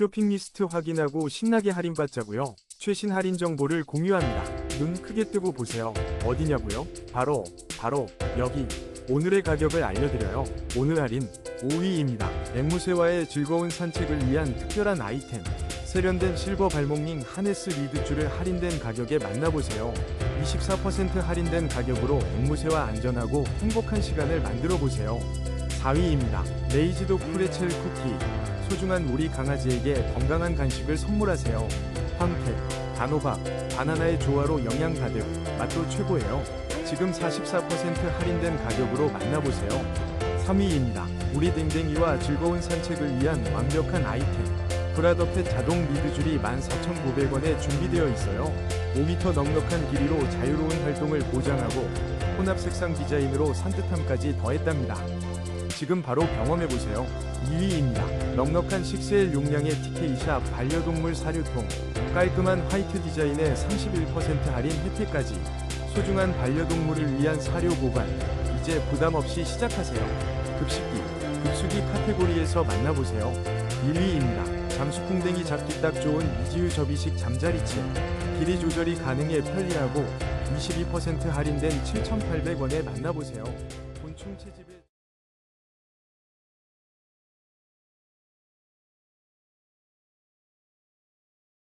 쇼핑 리스트 확인하고 신나게 할인받자고요. 최신 할인 정보를 공유합니다. 눈 크게 뜨고 보세요. 어디냐고요? 바로 바로 여기. 오늘의 가격을 알려드려요. 오늘 할인 5위입니다. 앵무새와의 즐거운 산책을 위한 특별한 아이템. 세련된 실버 발목링 하네스 리드줄을 할인된 가격에 만나보세요. 24% 할인된 가격으로 앵무새와 안전하고 행복한 시간을 만들어 보세요. 4위입니다. 레이지도 프레첼 쿠키. 소중한 우리 강아지에게 건강한 간식을 선물하세요. 황태, 단호박, 바나나의 조화로 영양 가득, 맛도 최고예요. 지금 44% 할인된 가격으로 만나보세요. 3위입니다. 우리 댕댕이와 즐거운 산책을 위한 완벽한 아이템. 브라더펫 자동 리드줄이 14,900원에 준비되어 있어요. 5m 넉넉한 길이로 자유로운 활동을 보장하고 혼합 색상 디자인으로 산뜻함까지 더했답니다. 지금 바로 경험해보세요. 2위입니다. 넉넉한 6L 용량의 TK샵 반려동물 사료통. 깔끔한 화이트 디자인에 31% 할인 혜택까지. 소중한 반려동물을 위한 사료 보관. 이제 부담 없이 시작하세요. 급식기, 급수기 카테고리에서 만나보세요. 1위입니다. 잠수풍뎅이 잡기 딱 좋은 이지유 접이식 잠자리채. 길이 조절이 가능해 편리하고 22% 할인된 7,800원에 만나보세요. 곤충 채집에